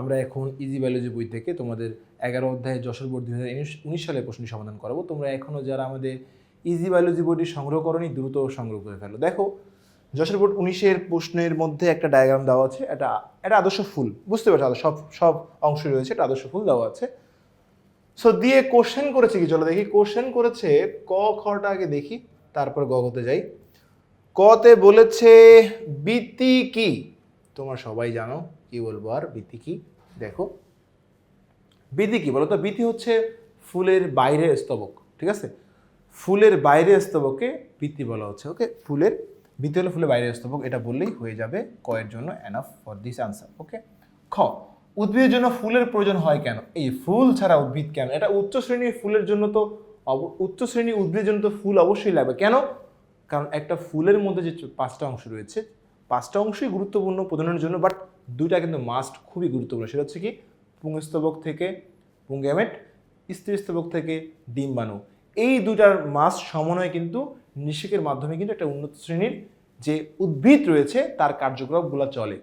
আমরা এখন easy biology বই থেকে তোমাদের এগারো অধ্যায়ে যশোর বোর্ড দুই হাজার উনিশ সালে প্রশ্ন সমাধান করাবো। তোমরা এখনও যারা আমাদের ইজি বায়োলজি বইটি সংগ্রহ করনি, দ্রুত সংগ্রহ করে ফেলো। দেখো, যশোর বোর্ড উনিশের প্রশ্নের মধ্যে একটা ডায়াগ্রাম দেওয়া আছে, এটা এটা আদর্শ ফুল, বুঝতে পারছ? সব সব অংশ রয়েছে, এটা আদর্শ ফুল দেওয়া আছে। সো দিয়ে কোশ্চেন করেছে কি? চলো দেখি কোশ্চেন করেছে ক খটা আগে দেখি, তারপর গ যাই। কতে বলেছে বৃত্তি কি? তোমরা সবাই জানো। কি বলব আর? বৃত্তি কি? দেখো। বৃত্তি কি তো বৃত্তি হচ্ছে ফুলের বাইরের স্তবক, ঠিক আছে? ফুলের বাইরের স্তবকে বৃত্তি বলা হচ্ছে, ওকে? ফুলের বৃত্তি হলো ফুলের বাইরের স্তবক, এটা বললেই হয়ে যাবে কয়ের জন্য enough for this answer okay? খ, উদ্ভিদের জন্য ফুলের প্রয়োজন হয় কেন? এই ফুল ছাড়া উদ্ভিদ কেন? এটা উচ্চ শ্রেণির ফুলের জন্য তো উচ্চ শ্রেণির উদ্ভিদের জন্য তো ফুল অবশ্যই লাগবে। কেন? কারণ একটা ফুলের মধ্যে যে পাঁচটা অংশ রয়েছে পাঁচটা অংশই গুরুত্বপূর্ণ প্রজননের জন্য বাট দুইটা কিন্তু মাস্ট খুবই গুরুত্বপূর্ণ। সেটা হচ্ছে কি পুংস্তবক থেকে পুংগ্যামেট স্ত্রীস্তবক থেকে ডিম্বাণু। এই দুইটার মাস সমন্বয়ে কিন্তু নিষেকের মাধ্যমে কিন্তু একটা উন্নত শ্রেণির যে উদ্ভিদ রয়েছে, তার কার্যক্রমগুলো চলে।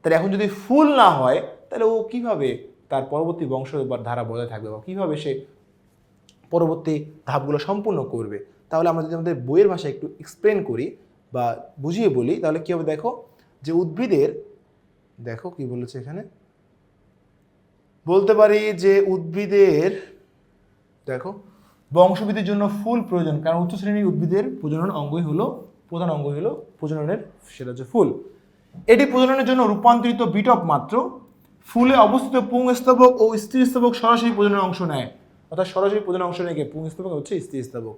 তাহলে এখন যদি ফুল না হয়, তাহলে ও কীভাবে তার পরবর্তী বংশ বা ধারা বজায় থাকবে বা কীভাবে সে পরবর্তী ধাপগুলো সম্পূর্ণ করবে? তাহলে আমরা যদি আমাদের বইয়ের ভাষায় একটু এক্সপ্লেন করি বা বুঝিয়ে বলি, তাহলে কী হবে দেখো? যে উদ্ভিদের, দেখো কি বলেছে এখানে? বলতে পারি যে উদ্ভিদের, দেখো, বংশবৃদ্ধির জন্য ফুল প্রয়োজন, কারণ উচ্চ শ্রেণির উদ্ভিদের প্রজনন অঙ্গই হলো, প্রধান অঙ্গ হলো প্রজননের, সেটা হচ্ছে ফুল। এটি প্রজননের জন্য রূপান্তরিত বিটপ মাত্র, ফুলে অবস্থিত পুংস্তবক ও স্ত্রীস্তবক সরাসরি প্রজননের অংশ নেয়। অর্থাৎ সরাসরি প্রজননের অংশ নেয় পুংস্তবক হচ্ছে স্ত্রীস্তবক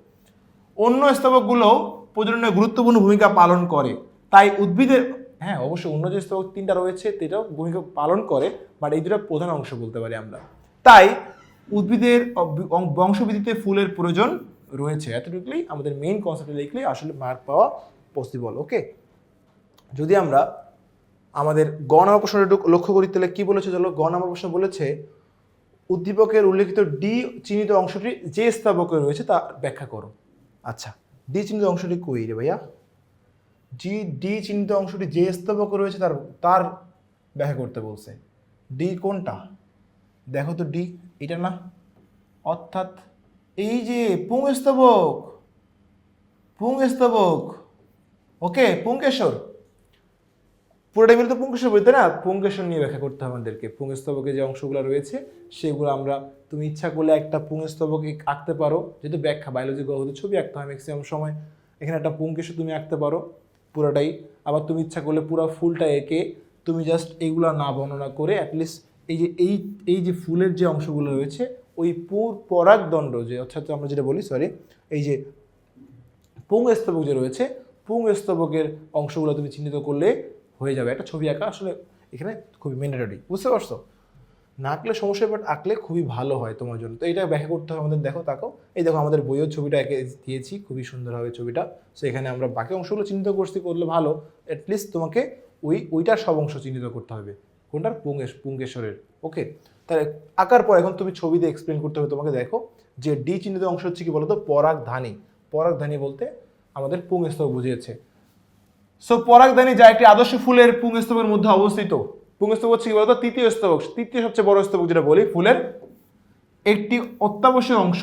অন্য স্তবকগুলোও প্রজননে গুরুত্বপূর্ণ ভূমিকা পালন করে। তাই উদ্ভিদের হ্যাঁ অবশ্যই অন্য যে স্তবক তিনটা রয়েছে সেটাও ভূমিকা পালন করে বাট এই দুটো প্রধান অংশ বলতে পারি আমরা। তাই উদ্ভিদের বংশবৃদ্ধিতে ফুলের প্রয়োজন রয়েছে। এতটুকুই আমাদের মেইন কনসেপ্টে লিখলে আসলে মার্ক পাওয়া পসিবল ওকে যদি আমরা আমাদের গ নাম্বার প্রশ্নটা একটু লক্ষ্য করি তাহলে কী বলেছে চলো? গ নাম্বার প্রশ্ন বলেছে উদ্দীপকের উল্লেখিত ডি চিহ্নিত অংশটি যে স্তবকে রয়েছে তা ব্যাখ্যা করো। আচ্ছা। ডি চিহ্নিত অংশটি কই রে ভাইয়া? জি ডি চিহ্নিত অংশটি যে স্তবক রয়েছে তার তার ব্যাখ্যা করতে বলছে। ডি কোনটা? দেখো তো ডি এটা না? অর্থাৎ এই যে পুং স্তবক পুং স্তবক ওকে পুঙ্কেশ্বর পুরোটা মিলে তো পুঙ্কেশ্বর বলতে না? পুঙ্কেশ্বর নিয়ে ব্যাখ্যা করতে হবে আমাদেরকে। পুংস্তবকে যে অংশগুলো রয়েছে, সেগুলো আমরা, তুমি ইচ্ছা করলে একটা পুংস্তবক আঁকতে পারো। যেহেতু ব্যাখ্যা বায়োলজি গ্রহতে ছবি আঁকতে হয় ম্যাক্সিমাম সময়। এখানে একটা পুঙ্কেশ্বর তুমি আঁকতে পারো, পুরোটাই। আবার তুমি ইচ্ছা করলে পুরো ফুলটা এঁকে তুমি জাস্ট এইগুলো না বর্ণনা করে অ্যাটলিস্ট এই যে, এই এই যে ফুলের যে অংশগুলো রয়েছে, ওই পুর পরাগদণ্ড যে, অর্থাৎ আমরা যেটা বলি সরি এই যে পুং স্তবক যে রয়েছে পুং স্তবকের অংশগুলো তুমি চিহ্নিত করলে হয়ে যাবে। একটা ছবি আঁকা আসলে এখানে খুবই ম্যান্ডেটরি বুঝতে পারছ? না আঁকলে সমস্যা বাট আঁকলে খুবই ভালো হয় তোমার জন্য। তো এটা ব্যাখ্যা করতে হবে আমাদের। দেখো তাকো এই দেখো, আমাদের বইয়ের ছবিটা একে দিয়েছি। খুবই সুন্দর হবে ছবিটা। সো এখানে আমরা বাকি অংশগুলো চিহ্নিত করছি, করলে ভালো। অ্যাটলিস্ট তোমাকে ওই, ওইটার সব অংশ চিহ্নিত করতে হবে। কোনটার? পুঙ্গেশ, পুঙ্গেশ্বরের। ওকে তাহলে আঁকার পর এখন তুমি ছবিতে এক্সপ্লেন করতে হবে তোমাকে। দেখো, যে ডি চিহ্নিত অংশ হচ্ছে কি বলতো? পরাগধানী। পরাগধানী বলতে আমাদের পুংস্তবক বুঝিয়েছে। সো পরাগধানী যা একটি আদর্শ ফুলের পুংস্তবের মধ্যে অবস্থিত। পুংস্তবক হচ্ছে কি বলতো? তৃতীয় স্তবক। তৃতীয় সবচেয়ে বড় স্তবক যেটা বলি, ফুলের একটি অত্যাবশ্যক অংশ।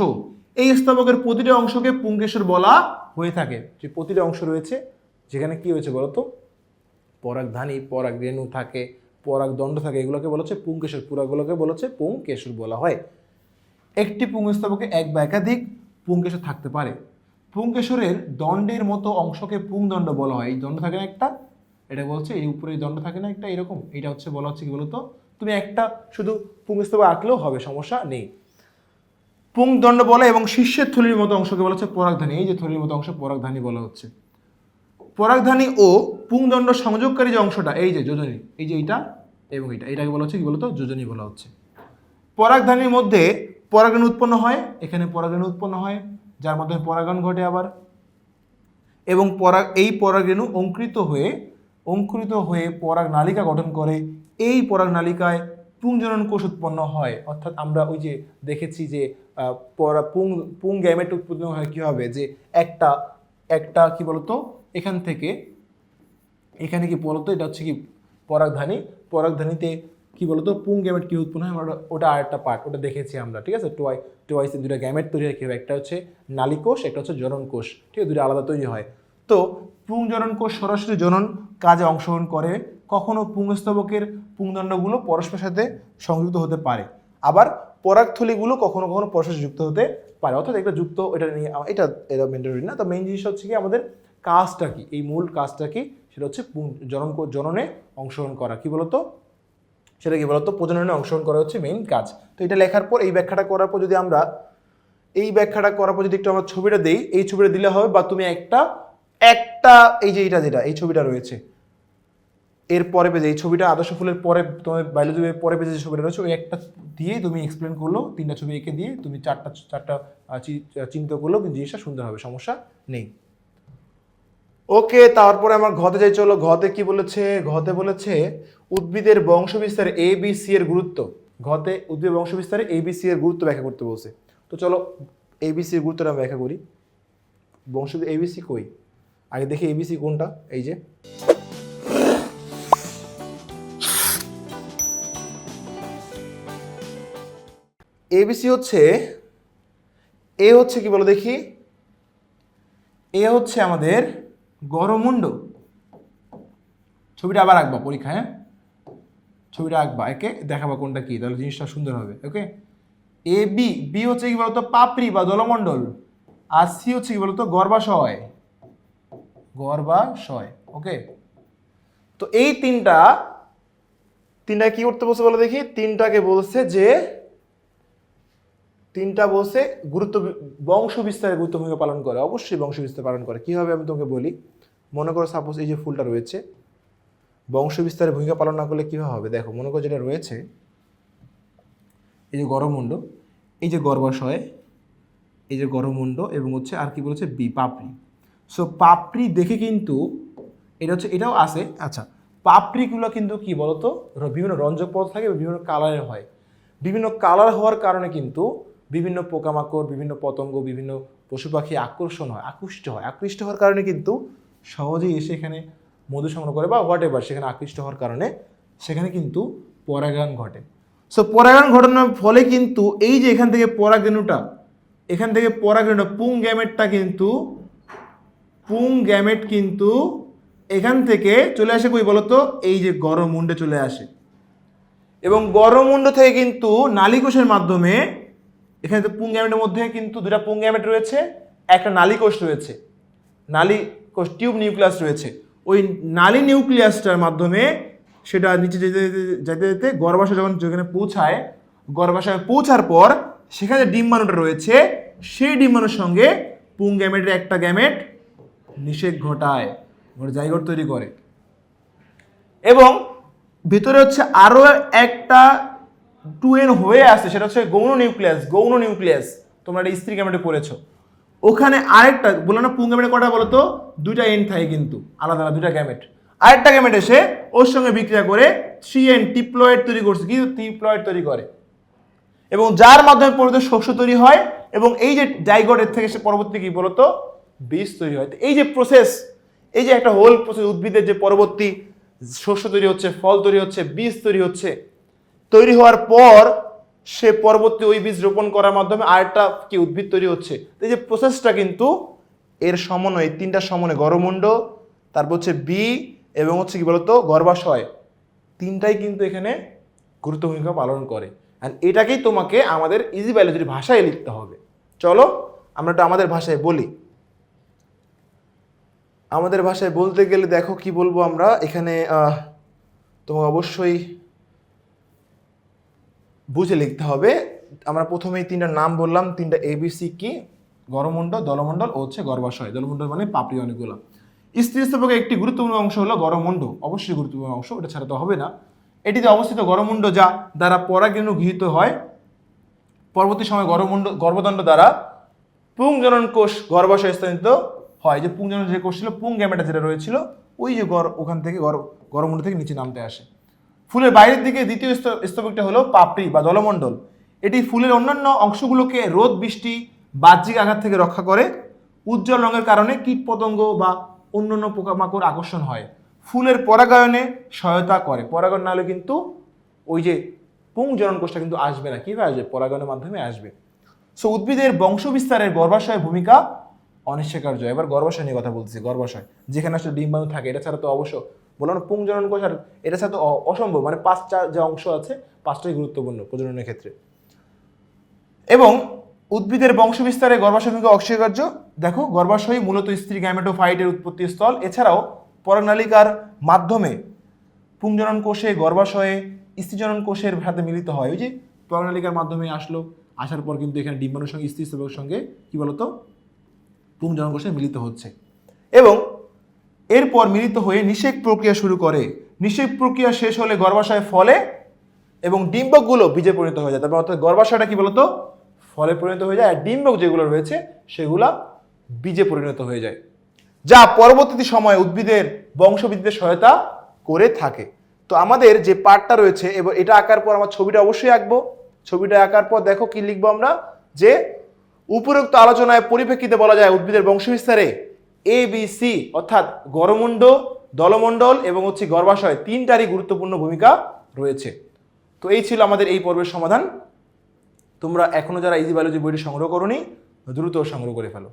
এই স্তবকের প্রতিটি অংশকে পুঙ্কেশ্বর বলা হয়ে থাকে। যে প্রতিটি অংশ রয়েছে, যেখানে কি হয়েছে বলতো? পরাগধানী পরাগ রেণু থাকে, পরাগ দণ্ড থাকে, এগুলোকে বলা হচ্ছে পুংকেশর পুরাগুলোকে বলা হচ্ছে পুংকেশর বলা হয়। একটি পুংস্তবকে এক বা একাধিক পুংকেশর থাকতে পারে। পুংকেশরের দণ্ডের মতো অংশকে পুংদণ্ড বলা হয়। এই দণ্ড থাকে না একটা? এটা বলছে, এই উপরে দণ্ড থাকে না একটা? এরকম। এটা হচ্ছে বলা হচ্ছে কি বলতো? তুমি একটা শুধু পুংস্তবক আঁকলেও হবে, সমস্যা নেই। পুংদণ্ড বলে এবং শীর্ষের থলির মতো অংশকে বলা হচ্ছে পরাগধানী। এই যে থলির মতো অংশ পরাগধানী বলা হচ্ছে। পরাগধানী ও পুংদণ্ড সংযোগকারী যে অংশটা, এই যে যোজনী, এই যে এইটা এবং এটা এটাকে বলা হচ্ছে কি বলতো? যোজনী বলা হচ্ছে। পরাগধানীর মধ্যে পরাগণ উৎপন্ন হয়। এখানে পরাগণ উৎপন্ন হয়। যার মাধ্যমে পরাগণ ঘটে আবার। এবং পরাগ, এই পরাগরেণু অঙ্কুরিত হয়ে অঙ্কুরিত হয়ে পরাগ নালিকা গঠন করে। এই পরাগ নালিকায় পুংজনন কোষ উৎপন্ন হয়। অর্থাৎ আমরা ওই যে দেখেছি যে পরা, পুং পুং গ্যামেট উৎপন্ন হয় কী হবে? যে একটা একটা কি বলতো? এখান থেকে, এখানে কি বলতো? এটা হচ্ছে কি পরাগধানী? পরাগধানীতে কি বলতো? পুং গ্যামেট কি উৎপন্ন হয়? আমরা ওটা আরেকটা পার্ট ওটা দেখেছি আমরা, ঠিক আছে? টোয়াই টোয়াইসে দুটো গ্যামেট তৈরি হয় কি হয়? একটা হচ্ছে নালীকোষ একটা হচ্ছে জনন কোষ, ঠিক আছে? দুটো আলাদা তৈরি হয়। তো পুং জনন কোষ সরাসরি জনন কাজে অংশগ্রহণ করে, কখনো পুংস্তবকের পুংদণ্ডগুলো পরস্পরের সাথে সংযুক্ত হতে পারে। আবার পরাগথলিগুলো কখনো কখনো পরস্পর যুক্ত হতে পারে। অর্থাৎ একটা যুক্ত, এটা নিয়ে এটা এটা মেন্টারি না। তো মেইন জিনিস হচ্ছে কি, আমাদের কাজটা কি? এই মূল কাজটা কি? সেটা হচ্ছে জনন জননে অংশগ্রহণ করা। কি বলতো? সেটা কি বলতো? প্রজননে অংশগ্রহণ করা হচ্ছে মেইন কাজ। তো এটা লেখার পর, এই ব্যাখ্যাটা করার পর যদি আমরা, এই ব্যাখ্যাটা করার পর যদি একটু আমরা ছবিটা দিই, এই ছবিটা দিলে হবে বা তুমি একটা একটা, এই যে এটা যেটা, এই ছবিটা রয়েছে। এর পরে পেজে, এই ছবিটা আদর্শ ফুলের পরে তোমার বায়োলজি পরে পেজে যে ছবিটা রয়েছে, ওই একটা দিয়েই তুমি এক্সপ্লেন করল, তিনটা ছবি এঁকে দিয়ে তুমি চারটা চারটা চিন্তা কিন্তু জিনিসটা সুন্দর হবে, সমস্যা নেই। ওকে, তারপরে আমার ঘতে যাই, চলো। ঘতে কি বলেছে? ঘতে বলেছে, উদ্ভিদের বংশবিস্তারে এ বি সি এর গুরুত্ব। ঘতে উদ্ভিদ বংশবিস্তারে এ বি সি এর গুরুত্ব ব্যাখ্যা করতে বলছে। তো চলো এ বি সি এর গুরুত্বটা ব্যাখ্যা করি। বংশ এ বি সি কই? আগে দেখি এ বি সি কোনটা? এই যে। এবিসি হচ্ছে এ হচ্ছে কি বলো দেখি? এ হচ্ছে আমাদের গরমুণ্ড। ছবিটা আবার আঁকবা পরীক্ষা হ্যাঁ? ছবিটা আঁকবা, একে দেখাবা কোনটা কি, তাহলে জিনিসটা সুন্দর হবে, ওকে? এ, বি বি হচ্ছে কি বলতো পাপড়ি বা দলমণ্ডল, আর সি হচ্ছে কি বলতো গর্ভাশয়। গর্ভাশয়, ওকে? তো এই তিনটা তিনটা কি করতে বলছে বলো দেখি? তিনটাকে বলছে যে তিনটা বলছে গুরুত্ব বংশ বিস্তারে গুরুত্ব ভূমিকা পালন করে। অবশ্যই বংশ বিস্তার পালন করে। কীভাবে আমি তোমাকে বলি? মনে করো সাপোজ এই যে ফুলটা রয়েছে, বংশ বিস্তারে ভূমিকা পালন না করলে কীভাবে হবে? দেখো, মনে করো যেটা রয়েছে, এই যে গরমুণ্ড, এই যে গর্ভাশয়, এই যে গরমুণ্ড এবং হচ্ছে আর কি বলেছে বি, পাপড়ি। সো পাপড়ি দেখে কিন্তু এটা হচ্ছে, এটাও আছে। আচ্ছা পাপড়িগুলো কিন্তু কি বলতো? বিভিন্ন রঞ্জক পদ থাকে বিভিন্ন কালারের হয়। বিভিন্ন কালার হওয়ার কারণে কিন্তু বিভিন্ন পোকামাকড়, বিভিন্ন পতঙ্গ, বিভিন্ন পশু পাখি আকর্ষণ হয়, আকৃষ্ট হয়। আকৃষ্ট হওয়ার কারণে কিন্তু সহজেই এসে এখানে মধু সংগ্রহ করে বা হোয়াট এভার সেখানে আকৃষ্ট হওয়ার কারণে সেখানে কিন্তু পরাগায়ন ঘটে। সো পরাগায়ন ঘটানোর ফলে কিন্তু এই যে এখান থেকে পরাগরেণুটা, এখান থেকে পরাগরেণু পুং গ্যামেটটা কিন্তু, পুং গ্যামেট কিন্তু এখান থেকে চলে আসে কই বলতো? এই যে গরম মুন্ডে চলে আসে। এবং গরমুণ্ড থেকে কিন্তু নালিকোষের মাধ্যমে এখানে তো পুং গ্যামেটের মধ্যে কিন্তু দুটা পুং গ্যামেট রয়েছে, একটা নালীকোষ রয়েছে। নালী কোষ টিউব নিউক্লিয়াস রয়েছে। ওই নালী নিউক্লিয়াসটার মাধ্যমে সেটা নিচে যেতে যেতে যেতে যেতে গর্ভাশয় যখন যেখানে পৌঁছায়, গর্ভাশয়ে পৌঁছার পর সেখানে ডিম্বাণুটা রয়েছে, সেই ডিম্বাণুর সঙ্গে পুং গ্যামেটের একটা গ্যামেট নিষেক ঘটায় ওর জাইগোট তৈরি করে। এবং ভিতরে হচ্ছে আরও একটা টু এন হয়ে আসে সেটা হচ্ছে গৌণ নিউক্লিয়াস গৌণ নিউক্লিয়াস, তোমরা একটা স্ত্রী গ্যামেটে পড়েছো। ওখানে আরেকটা বলল না পুং গ্যামেটে কটা বলো তো দুইটা এন থাকে কিন্তু, আলাদা আলাদা, দুইটা গ্যামেট আরেকটা গ্যামেট এসে ওর সঙ্গে বিক্রিয়া করে থ্রি এন টিপ্লয়েড তৈরি করছে, কি টিপ্লয়েড তৈরি করে? এবং যার মাধ্যমে পরবর্তী শস্য তৈরি হয়, এবং এই যে জাইগটের থেকে সে পরবর্তী কি বলতো? বীজ তৈরি হয়। এই যে প্রসেস এই যে একটা হোল প্রসেস উদ্ভিদের যে পরবর্তী শস্য তৈরি হচ্ছে, ফল তৈরি হচ্ছে, বীজ তৈরি হচ্ছে তৈরি হওয়ার পর সে পরবর্তী ওই বীজ রোপণ করার মাধ্যমে আরেকটা কি উদ্ভিদ তৈরি হচ্ছে। এই যে প্রসেসটা কিন্তু এর সমন্বয় তিনটা সমন্বয় গরমুণ্ড তারপর হচ্ছে বি এবং হচ্ছে কি বলতো, গর্ভাশয়। তিনটাই কিন্তু এখানে গুরুত্ব ভূমিকা পালন করে। অ্যান্ড এটাকেই তোমাকে আমাদের ইজি বায়োলজির ভাষায় লিখতে হবে। চলো, আমরা এটা আমাদের ভাষায় বলি। আমাদের ভাষায় বলতে গেলে দেখো কি বলব আমরা? এখানে তোমাকে অবশ্যই বুঝে লিখতে হবে। আমরা প্রথমেই তিনটা নাম বললাম, তিনটা এবিসি কি গরমমণ্ডল দলমণ্ডল ও হচ্ছে গর্ভাশয় দলমণ্ডল মানে পাপড়ি অনেকগুলো। স্ত্রী স্তবকের একটি গুরুত্বপূর্ণ অংশ হলো গরমমণ্ড অবশ্যই গুরুত্বপূর্ণ অংশ, এটা ছাড়া তো হবে না। এটিতে অবস্থিত গরমমণ্ড যা দ্বারা পরাগরেণু গৃহীত হয়। পরবর্তী সময় গর্ভমণ্ড গর্ভদণ্ড দ্বারা পুংজনন কোষ গর্ভাশয় স্থানিত হয়। যে পুংজনন যে কোষ ছিল, পুং গ্যামেটা যেটা রয়েছিল, ওই যে গর ওখান থেকে গর গর্ভমণ্ড থেকে নিচে নামতে আসে। ফুলের বাইরের দিকে দ্বিতীয় স্তবকটা হলো পাপড়ি বা দলমণ্ডল। এটি ফুলের অন্যান্য অংশগুলোকে রোদ, বৃষ্টি, বাহ্যিক আঘাত থেকে রক্ষা করে। উজ্জ্বল রঙের কারণে কীটপতঙ্গ বা অন্যান্য পোকামাকড় আকর্ষণ হয়। ফুলের পরাগায়নে সহায়তা করে। পরাগায়ন না হলে কিন্তু ওই যে পুংজনন কোষটা কিন্তু আসবে না। কীভাবে আসবে? পরাগনের মাধ্যমে আসবে। সো উদ্ভিদের বংশ বিস্তারের গর্ভাশয়ের ভূমিকা অনিশ্চয়কার্য এবার গর্ভাশয় নিয়ে কথা বলছি গর্ভাশয়। যেখানে আসলে ডিম্বাণু থাকে, এটা ছাড়া তো অবশ্য বললাম পুংজনন কোষ আর এটা তো অসম্ভব মানে পাঁচটা যে অংশ আছে, পাঁচটাই গুরুত্বপূর্ণ প্রজননের ক্ষেত্রে। এবং উদ্ভিদের বংশ বিস্তারে ভূমিকা অস্বীকার্য। দেখো গর্ভাশয় মূলত স্ত্রী গ্যামেটোফাইটের উৎপত্তি স্থল এছাড়াও পরাগনালিকার মাধ্যমে পুংজনন কোষে গর্ভাশয়ে স্ত্রীজনন কোষের সাথে মিলিত হয়। ওই যে পরাগনালিকার মাধ্যমে আসলো, আসার পর কিন্তু এখানে ডিম্বাণুর সঙ্গে স্ত্রী সঙ্গে কি বলতো? পুংজনন কোষে মিলিত হচ্ছে। এবং এরপর মিলিত হয়ে নিষেক প্রক্রিয়া শুরু করে। নিষেক প্রক্রিয়া শেষ হলে গর্ভাশয় ফলে এবং ডিম্বকগুলো বীজে পরিণত হয়ে যায়। তারপর অর্থাৎ গর্ভাশয়টা কি বলতো? ফলে পরিণত হয়ে যায়, আর ডিম্বক যেগুলো রয়েছে, সেগুলা বীজে পরিণত হয়ে যায়। যা পরবর্তী সময়ে উদ্ভিদের, বংশবৃদ্ধিতে সহায়তা করে থাকে। তো আমাদের যে পার্টটা রয়েছে, এবার এটা আঁকার পর আমার ছবিটা অবশ্যই আঁকবো। ছবিটা আঁকার পর দেখো কি লিখব আমরা? যে উপরোক্ত আলোচনায় পরিপ্রেক্ষিতে বলা যায় উদ্ভিদের বংশবিস্তারে এ বি সি অর্থাৎ গরমুণ্ড দলমণ্ডল এবং হচ্ছে গর্ভাশয় তিনটারই গুরুত্বপূর্ণ ভূমিকা রয়েছে। তো এই ছিল আমাদের এই পর্বের সমাধান। তোমরা এখনও যারা ইজি বায়োলজি বইটি সংগ্রহ করোনি, দ্রুত সংগ্রহ করে ফেলো।